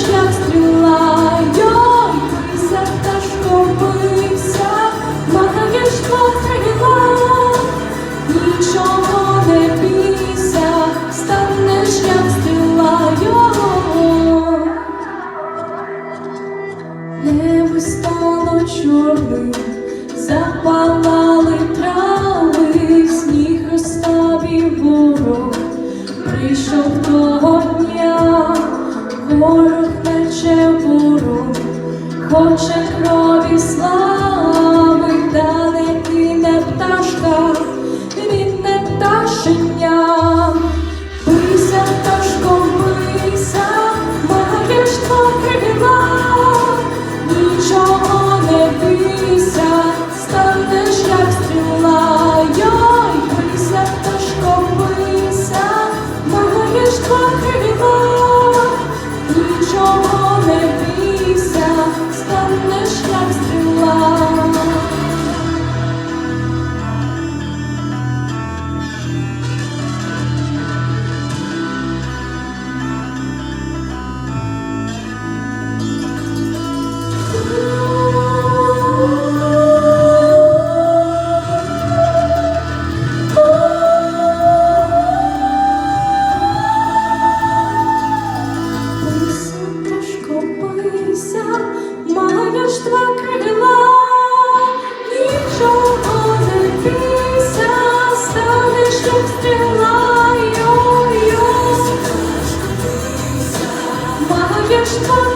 як стріла, йой, за пташком бився, махаєш нічого не бійся, станеш як стріла, йой. Небо стало чорним, запалали трави, сніг розставів ворог, прийшов того дня хмуро пече хоче мужства крила, нічого не бійся, станеш як стріла, йо-йо. Маєш два